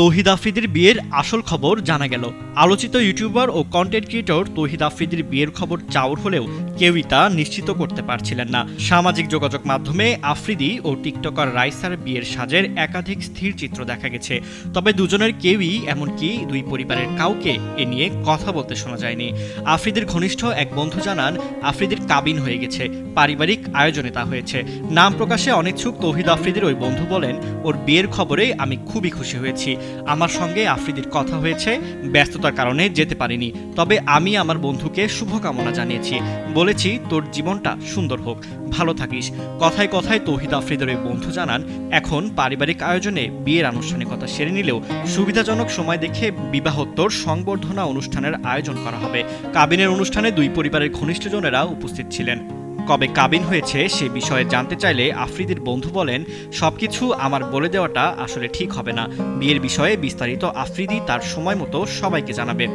তৌহিদ আফ্রিদির বিয়ের আসল খবর জানা গেল। আলোচিত ইউটিউবার ও কন্টেন্ট ক্রিয়েটর তৌহিদ আফ্রিদির বিয়ের খবর চাউর হলেও কেউই তা নিশ্চিত করতে পারছিলেন না। সামাজিক যোগাযোগ মাধ্যমে আফ্রিদি ও টিকটকার রাইসার বিয়ের সাজের একাধিক স্থির চিত্র দেখা গেছে। তবে দুজনের কেউই, এমনকি দুই পরিবারের কাউকে এ নিয়ে কথা বলতে শোনা যায়নি। আফ্রিদির ঘনিষ্ঠ এক বন্ধু জানান, আফ্রিদির কাবিন হয়ে গেছে। পারিবারিক আয়োজনে তা হয়েছে। নাম প্রকাশে অনিচ্ছুক তৌহিদ আফ্রিদির ওই বন্ধু বলেন, ওর বিয়ের খবরে আমি খুবই খুশি হয়েছি। আমার সঙ্গে আফ্রিদির কথা হয়েছে, ব্যস্ততার কারণে যেতে পারিনি। তবে আমি আমার বন্ধুকে শুভকামনা জানিয়েছি। বলেছি, তোর জীবনটা সুন্দর হোক। ভালো থাকিস। কথায় কথায় তৌহিদ আফ্রিদের বন্ধু জানান, এখন পারিবারিক আয়োজনে বিয়ের আনুষ্ঠানিকতা সেরে নিলেও সুবিধাজনক সময় দেখে বিবাহোত্তর সংবর্ধনা অনুষ্ঠানের আয়োজন করা হবে। কাবিনের অনুষ্ঠানে দুই পরিবারের ঘনিষ্ঠজনেরা উপস্থিত ছিলেন। কবে কাবিন হয়েছে সে বিষয়ে জানতে চাইলে আফ্রিদির বন্ধু বলেন, সবকিছু আমার বলে দেওয়াটা আসলে ঠিক হবে না। বিয়ের বিষয়ে বিস্তারিত আফ্রিদি তার সময় মতো সবাইকে জানাবে।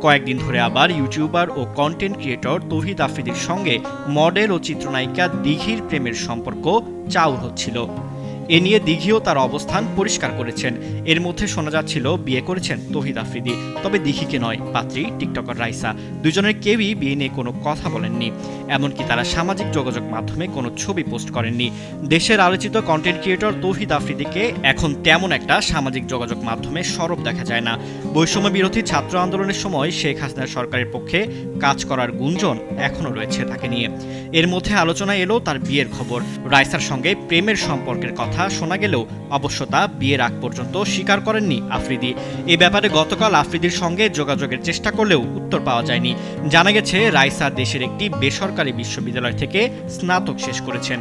কয়েকদিন ধরে আবার ইউটিউবার ও কন্টেন্ট ক্রিয়েটর তৌহিদ আফ্রিদির সঙ্গে মডেল ও চিত্রনায়িকা দিঘির প্রেমের সম্পর্ক চাউর হচ্ছিল। এ নিয়ে দিঘিও তার অবস্থান পরিষ্কার করেছেন। এর মধ্যে শোনা যাচ্ছিল, বিয়ে করেছেন তৌহিদ আফ্রিদি। তবে দিঘিকে নয়, পাত্রী, টিকটকার রাইসা। দুজনের কেউই বিয়ে নিয়ে কোনো কথা বলেননি। এমনকি তারা সামাজিক যোগাযোগ মাধ্যমে কোনো ছবি পোস্ট করেননি। দেশের আলোচিত কন্টেন্ট ক্রিয়েটর তৌহিদ আফ্রিদিকে এখন তেমন একটা সামাজিক যোগাযোগ মাধ্যমে সরব দেখা যায় না। বৈষম্য বিরোধী ছাত্র আন্দোলনের সময় শেখ হাসিনার সরকারের পক্ষে কাজ করার গুঞ্জন এখনও রয়েছে তাকে নিয়ে। এর মধ্যে আলোচনা এলো তার বিয়ের খবর। রাইসার সঙ্গে প্রেমের সম্পর্কের কথা শোনা গেলেও অবশ্য তা বিয়ের আগ পর্যন্ত স্বীকার করেননি আফ্রিদি। এ ব্যাপারে গতকাল আফ্রিদির সঙ্গে যোগাযোগের চেষ্টা করলেও উত্তর পাওয়া যায়নি। জানা গেছে, রাইসা দেশের একটি বেসরকারি বিশ্ববিদ্যালয় থেকে স্নাতক শেষ করেছেন।